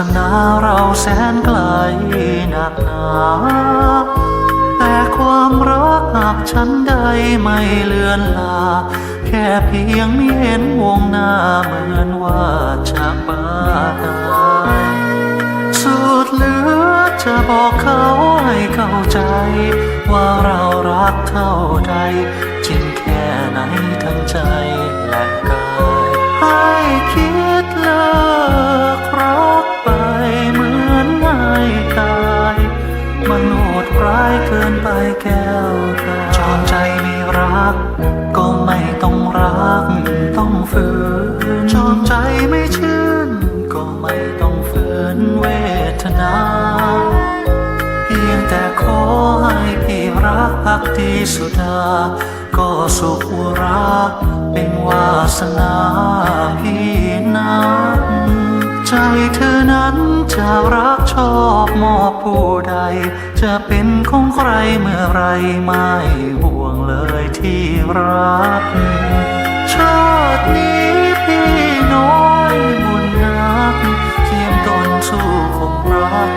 สนาเราแสนไกลหนักหนาแต่ความรักหากฉันใดไม่เลือนลา แค่เพียงมีเห็นวงหน้าเหมือนว่าจากบ้ายสุดเหลือจะบอกเขาให้เข้าใจ ว่าเรารักเท่าใดจริงแค่ไหนทั้งใจและกาย ดร้ายเกินไปแก้วตาจอมใจไม่รัก ก็ไม่ต้องรัก ต้องฝืนจอมใจไม่ชื่น ก็ไม่ต้องฝืนเวทนา เพียงแต่ขอให้พี่รักพักดีสุดา ก็สุขรักเป็นวาสนา รักชอบมอบผู้ใด จะเป็นของใครเมื่อไรไม่ห่วงเลยที่รัก ชาตินี้พี่น้อยบุญนักเทียมตนสู้คงรัก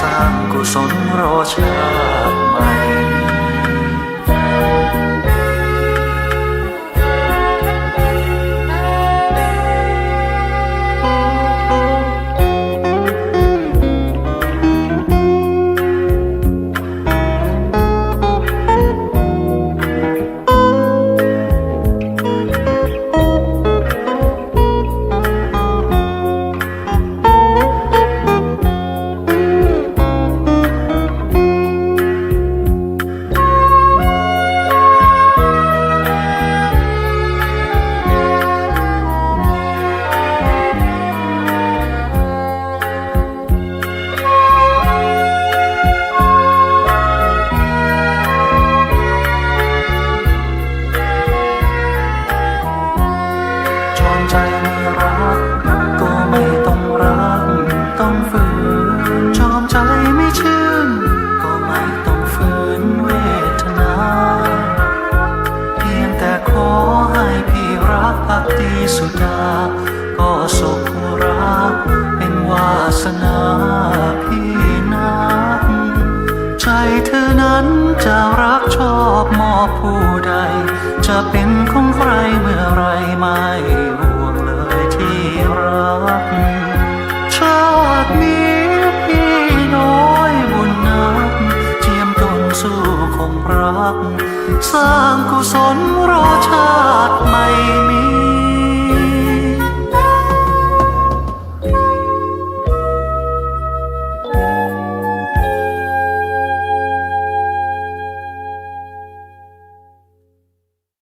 สร้างกุศลรอชา ต้องฝืนจอมใจไม่ชื่น ก็ไม่ต้องฝืนเวทนา เพียงแต่ขอให้พี่รักพักดีสุดา ก็สุขรักเป็นวาสนาพี่นักใจเธอนั้นจะรักชอบมอบผู้ใด จะเป็นของใครเมื่อไรไม่ งรักสร้างกุศลรอชาติใหม่